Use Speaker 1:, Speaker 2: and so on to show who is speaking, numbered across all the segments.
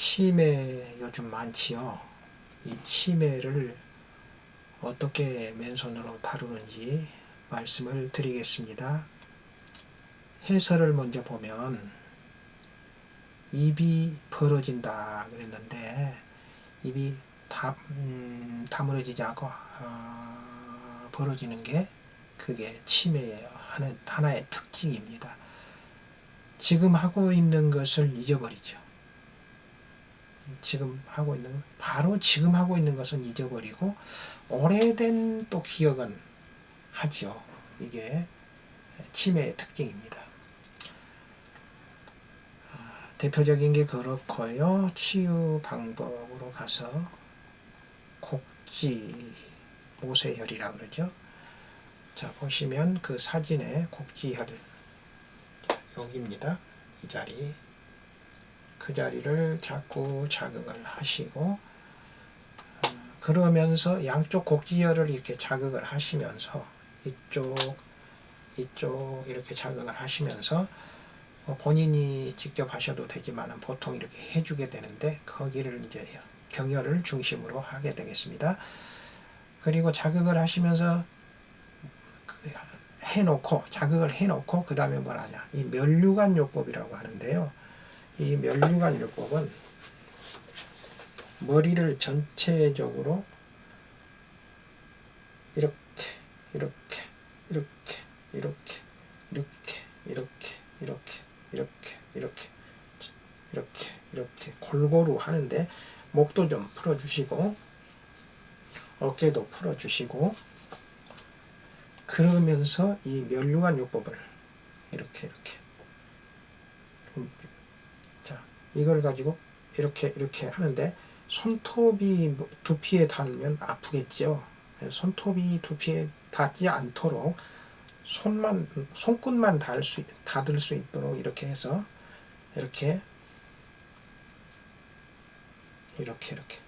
Speaker 1: 치매 요즘 많지요. 이 치매를 어떻게 맨손으로 다루는지 말씀을 드리겠습니다. 해설을 먼저 보면 입이 벌어진다 그랬는데 입이 다, 음, 다물어지지 않고 어, 벌어지는 게 그게 치매예요. 하는 하나의 특징입니다. 지금 하고 있는 것을 잊어버리죠. 지금 하고 있는 바로 지금 하고 있는 것은 잊어버리고 오래된 또 기억은 하죠. 이게 치매의 특징입니다. 아, 대표적인 게 그렇고요. 치유 방법으로 가서 곡지 모세혈이라 그러죠. 자 보시면 그 사진에 곡지혈 여기입니다. 이 자리 그 자리를 자꾸 자극을 하시고 어, 그러면서 양쪽 곡지혈을 이렇게 자극을 하시면서 이쪽 이쪽 이렇게 자극을 하시면서 뭐 본인이 직접 하셔도 되지만 보통 이렇게 해주게 되는데 거기를 이제 경혈을 중심으로 하게 되겠습니다. 그리고 자극을 하시면서 그 해놓고 자극을 해놓고 그 다음에 뭐라냐 이 멸류관 요법이라고 하는데요. 이 멸류관 요법은 머리를 전체적으로 이렇게 이렇게 이렇게 이렇게 이렇게 이렇게 이렇게 이렇게 이렇게 이렇게 이렇게 골고루 하는데 목도 좀 풀어주시고 어깨도 풀어주시고 그러면서 이 멸류관 요법을 이렇게 이렇게 자 이걸 가지고 이렇게 이렇게 하는데 손톱이 두피에 닿으면 아프겠죠. 손톱이 두피에 닿지 않도록 손만 손끝만 닿을 수 닿을 수 있도록 이렇게 해서 이렇게 이렇게 이렇게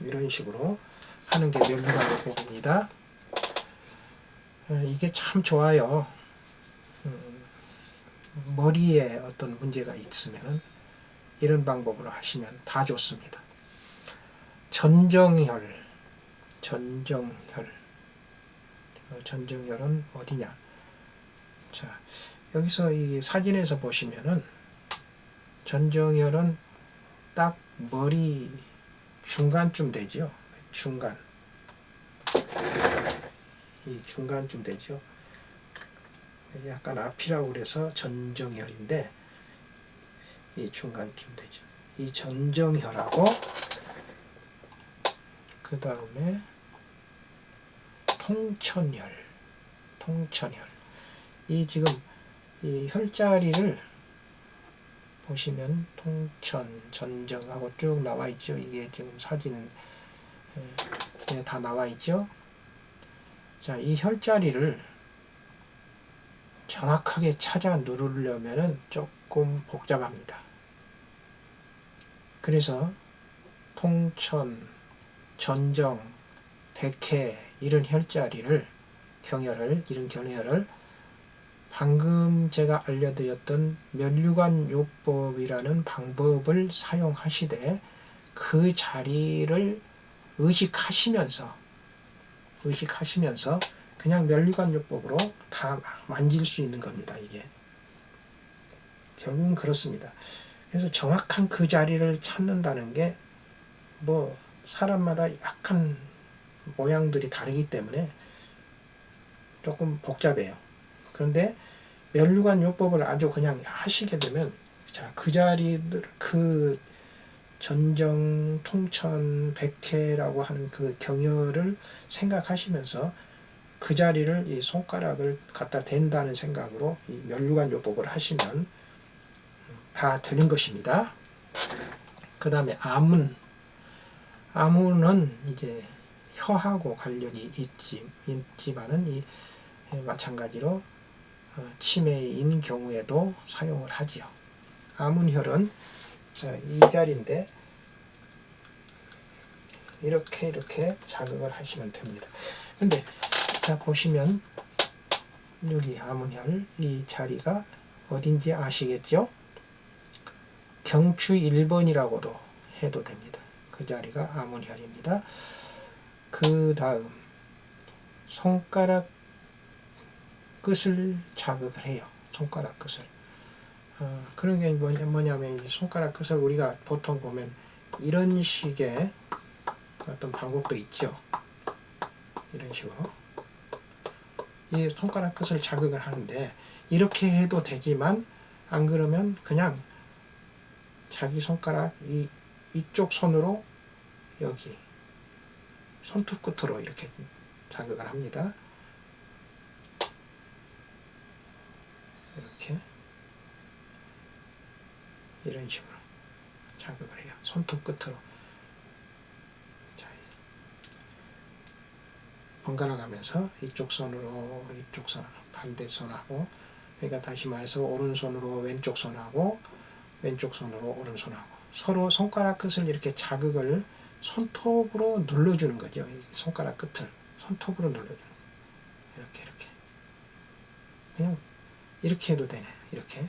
Speaker 1: 이런 식으로 하는 게 멸류관 요법입니다. 어, 이게 참 좋아요. 음, 머리에 어떤 문제가 있으면 이런 방법으로 하시면 다 좋습니다. 전정혈, 전정혈, 어, 전정혈은 어디냐? 자, 여기서 이 사진에서 보시면은 전정혈은 딱 머리 중간쯤 되죠. 중간. 이 중간쯤 되죠. 약간 앞이라고 그래서 전정혈인데 이 중간쯤 되죠. 이 전정혈하고 그 다음에 통천혈, 통천혈. 이 지금 이 혈자리를 보시면 통천, 전정하고 쭉 나와 있죠. 이게 지금 사진에 다 나와 있죠. 자, 이 혈자리를 정확하게 찾아 누르려면은 조금 복잡합니다. 그래서 통천, 전정, 백회 이런 혈자리를 경혈을 이런 경혈을 방금 제가 알려드렸던 면류관 요법이라는 방법을 사용하시되 그 자리를 의식하시면서 의식하시면서 그냥 면류관 요법으로 다 만질 수 있는 겁니다. 이게 결국은 그렇습니다. 그래서 정확한 그 자리를 찾는다는 게 뭐 사람마다 약간 모양들이 다르기 때문에 조금 복잡해요. 그런데 멸류관 요법을 아주 그냥 하시게 되면 자, 그 자리들 그 전정 통천 백회라고 하는 그 경혈을 생각하시면서 그 자리를 이 손가락을 갖다 댄다는 생각으로 이 멸류관 요법을 하시면 다 되는 것입니다. 그 다음에 암은 암은 이제 혀하고 관련이 있지, 있지만은 이 마찬가지로 어, 치매인 경우에도 사용을 하지요. 아문혈은 이 자리인데 이렇게 이렇게 자극을 하시면 됩니다. 근데 자 보시면 여기 아문혈 이 자리가 어딘지 아시겠죠? 경추 1번이라고도 해도 됩니다. 그 자리가 아문혈입니다. 그 다음 손가락 끝을 자극을 해요. 손가락 끝을. 어, 그런 게 뭐냐, 뭐냐면 이 손가락 끝을 우리가 보통 보면 이런 식의 어떤 방법도 있죠. 이런 식으로. 이 손가락 끝을 자극을 하는데 이렇게 해도 되지만 안 그러면 그냥 자기 손가락 이 이쪽 손으로 여기 손톱 끝으로 이렇게 자극을 합니다. 이렇게 이런 식으로 자극을 해요. 손톱 끝으로. 자, 번갈아 가면서 이쪽 손으로 이쪽 손 반대 손하고 그러니까 다시 말해서 오른손으로 왼쪽 손하고 왼쪽 손으로 오른손하고 서로 손가락 끝을 이렇게 자극을 손톱으로 눌러주는 거죠. 이 손가락 끝을 손톱으로 눌러주는 거예요. 이렇게 이렇게 그냥 이렇게 해도 되네. 이렇게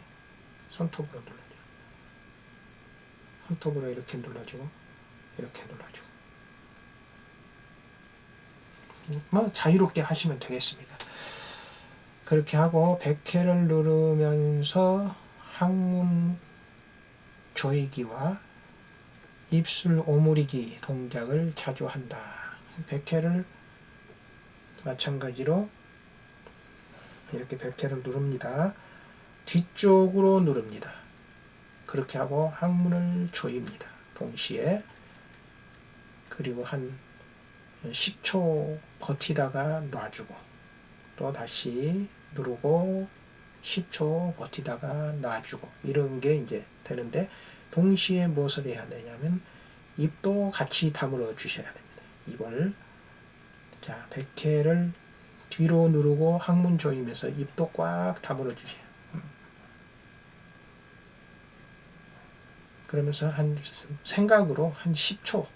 Speaker 1: 손톱으로 눌러줘. 손톱으로 이렇게 눌러주고 이렇게 눌러주고 뭐 자유롭게 하시면 되겠습니다. 그렇게 하고 100회를 누르면서 항문 조이기와 입술 오므리기 동작을 자주 한다. 100회를 마찬가지로 이렇게 100회를 누릅니다. 뒤쪽으로 누릅니다. 그렇게 하고 항문을 조입니다. 동시에 그리고 한 10초 버티다가 놔주고 또 다시 누르고 10초 버티다가 놔주고 이런 게 이제 되는데 동시에 무엇을 해야 되냐면 입도 같이 다물어 주셔야 됩니다. 입을 자 100회를 뒤로 누르고 항문 조이면서 입도 꽉 다물어 주세요. 음. 그러면서 한 생각으로 한 10초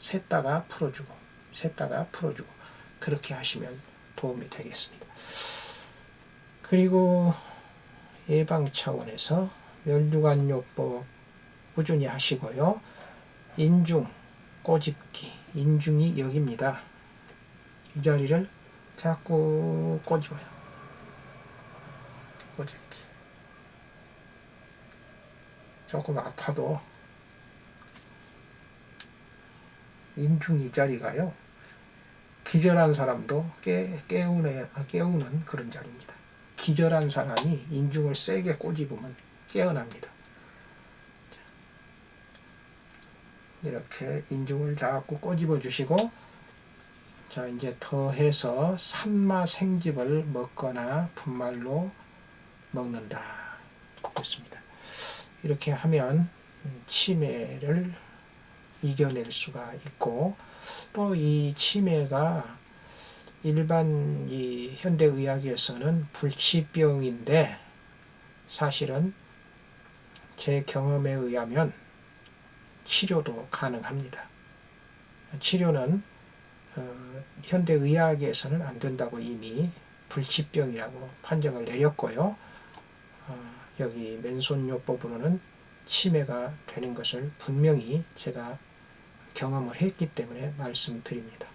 Speaker 1: 셌다가 풀어주고 셌다가 풀어주고 그렇게 하시면 도움이 되겠습니다. 그리고 예방 차원에서 멸류관요법 꾸준히 하시고요. 인중 꼬집기 인중이 여기입니다. 이 자리를 자꾸 꼬집어요. 꼬집기. 조금 아파도 인중 이 자리가요. 기절한 사람도 깨, 깨우는, 깨우는 그런 자리입니다. 기절한 사람이 인중을 세게 꼬집으면 깨어납니다. 이렇게 인중을 자꾸 꼬집어 주시고 자 이제 더해서 산마 생즙을 먹거나 분말로 먹는다 그렇습니다. 이렇게 하면 치매를 이겨낼 수가 있고 또 이 치매가 일반 이 현대 의학에서는 불치병인데 사실은 제 경험에 의하면 치료도 가능합니다. 치료는 어, 현대 의학에서는 안 된다고 이미 불치병이라고 판정을 내렸고요. 어, 여기 맨손요법으로는 치매가 되는 것을 분명히 제가 경험을 했기 때문에 말씀드립니다.